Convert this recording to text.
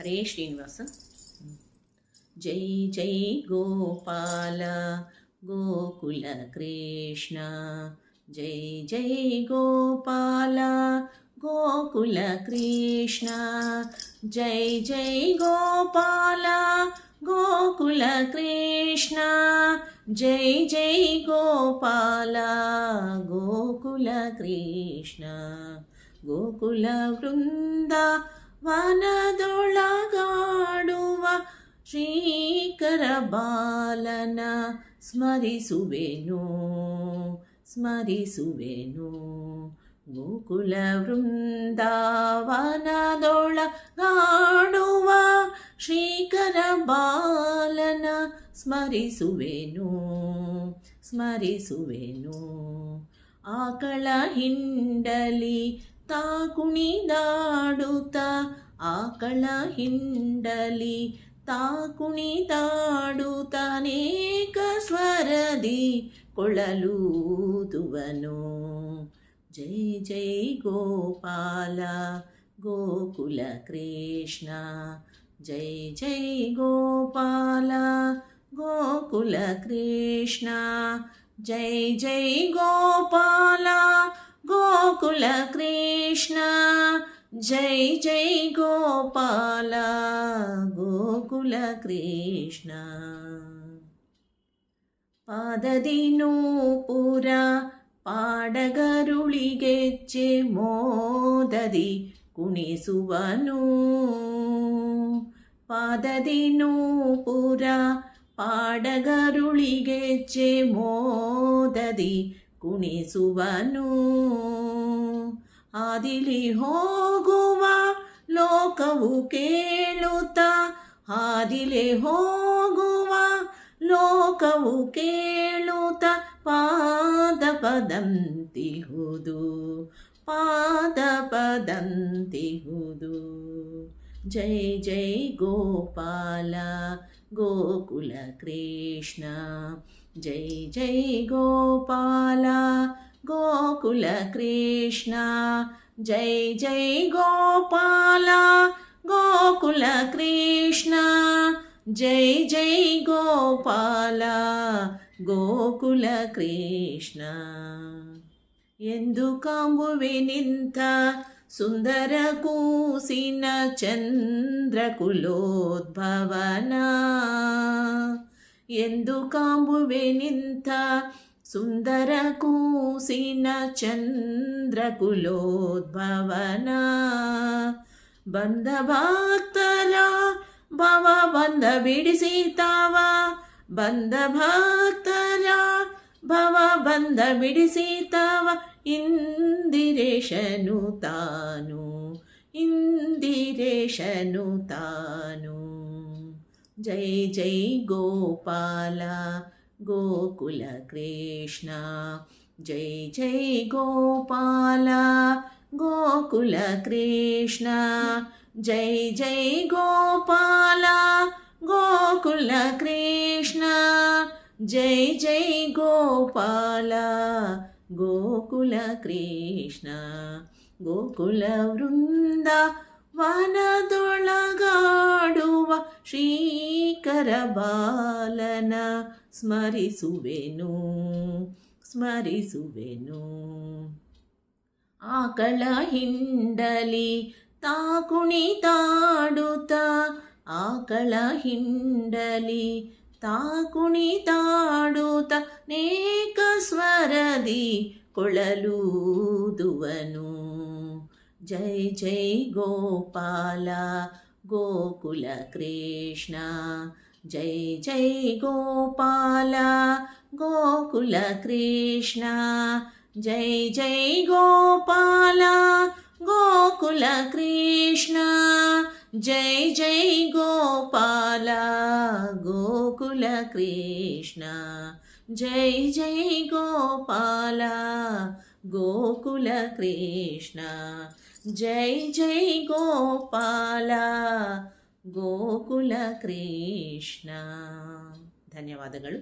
హరే శ్రీనివాస జై జై గోపాల గోకుల కృష్ణ. జై జై గోపాల గోకుల కృష్ణ. జై జై గోపాల గోకుల కృష్ణ. జై జై గోపాల గోకుల కృష్ణ. గోకుల వృందా ವನದೊಳಗಾಡುವ ಶ್ರೀಕರ ಬಾಲನ ಸ್ಮರಿಸುವೆನು ಸ್ಮರಿಸುವೆನು. ಗೋಕುಲ ವೃಂದಾವನದೊಳಗಾಡುವ ಶ್ರೀಕರ ಬಾಲನ ಸ್ಮರಿಸುವೆನು ಸ್ಮರಿಸುವೆನು. ಆಕಳ ಹಿಂಡಲಿ ತಾ ಕುಣಿದಾಡುತ್ತ ಆಕಳ ಹಿಂಡಲಿ ತಾಕುಣಿತಾಡುತ್ತನೇಕ ಸ್ವರದಿ ಕೊಳಲೂದುವನು ಜೈ ಜೈ ಗೋಪಾಲ ಗೋಕುಲ ಕೃಷ್ಣ ಜೈ ಜೈ ಗೋಪಾಲ ಗೋಕುಲ ಕೃಷ್ಣ ಜೈ ಜೈ ಗೋಪಾಲ ಗೋಕುಲ ಕೃಷ್ಣ జై జై గోపాల గోకుల కృష్ణ ಪಾದದಿನೂ ಪುರ ಪಾಡಗರುಳಿಗೆಚ್ಚೆ ಮೋದದಿ ಕುಣಿಸುವನು ಪಾದದಿನೂ ಪುರ ಪಾಡಗರುಳಿಗೆಚ್ಚೆ ಮೋದದಿ ಕುಣಿಸುವನು ಆದಿಲಿ ಹೋಗುವ ಲೋಕವು ಕೇಳುತ್ತ ಹಾದಿಲೆ ಹೋಗುವ ಲೋಕವು ಕೇಳುತ್ತ ಪಾದ ಪದಂತಿಹುದು ಪಾದ ಪದಂತಿಹುದು ಜೈ ಜೈ ಗೋಪಾಲ, ಗೋಕುಲ ಕೃಷ್ಣ, ಜೈ ಜೈ ಗೋಪಾಲ గోకుల కృష్ణ. జై జై గోపాల గోకుల కృష్ణ. జై జై గోపాల గోకుల గోకులకృష్ణ ఎందుకంబు వినింత సుందర కూసిన చంద్రకులోద్భవన? ఎందుకంబు వినింత సుందర కూ ಎಂದು ಕಾಂಬುವೆ ನಿಂತ ಸುಂದರ ಕೂಸಿನ ಚಂದ್ರಕುಲೋದ್ಭವನ ಬಂದ ಭಕ್ತರ ಭವ ಬಂದ ಬಿಡಿಸಿತಾವ ಬಂದ ಭಕ್ತರ ಭವ ಬಂದ ಬಿಡಿಸಿತಾವ ಇಂದಿರೇಶನು ತಾನು ಇಂದಿರೇಶನು ತಾನು ಜೈ ಜೈ ಗೋಪಾಲ ಗೋಕುಲ ಕೃಷ್ಣ ಜೈ ಜೈ ಗೋಪಾಲ ಗೋಕುಲ ಕೃಷ್ಣ ಜೈ ಜೈ ಗೋಪಾಲ ಗೋಕುಲ ಕೃಷ್ಣ ಜೈ ಜೈ ಗೋಪಾಲ ಗೋಕುಲ ಕೃಷ್ಣ ಗೋಕುಲ ವೃಂದ ವನದೊಳಗಾಡುವ ಶ್ರೀಕರ ಬಾಲನ ಸ್ಮರಿಸುವೆನು ಸ್ಮರಿಸುವೆನು ಆಕಳ ಹಿಂಡಲಿ ತಾ ಕುಣಿತಾಡುತ್ತ ಆಕಳ ಹಿಂಡಲಿ ತಾ ಕುಣಿತಾಡುತ್ತ ನೇಕ ಸ್ವರದಿ ಕೊಳಲೂದುವನು ಜೈ ಜೈ ಗೋಪಾಲ ಗೋಕುಲ ಕೃಷ್ಣ ಜೈ ಜೈ ಗೋಪಾಲ ಗೋಕುಲ ಕೃಷ್ಣ ಜೈ ಜೈ ಗೋಪಾಲ ಗೋಕುಲ ಕೃಷ್ಣ ಜೈ ಜೈ ಗೋಪಾಲ ಗೋಕುಲ ಕೃಷ್ಣ ಜೈ ಜೈ ಗೋಪಾಲ ಗೋಕುಲ ಕೃಷ್ಣ ಜೈ ಜೈ ಗೋಪಾಲ ಗೋಕುಲ ಕೃಷ್ಣ ಧನ್ಯವಾದಗಳು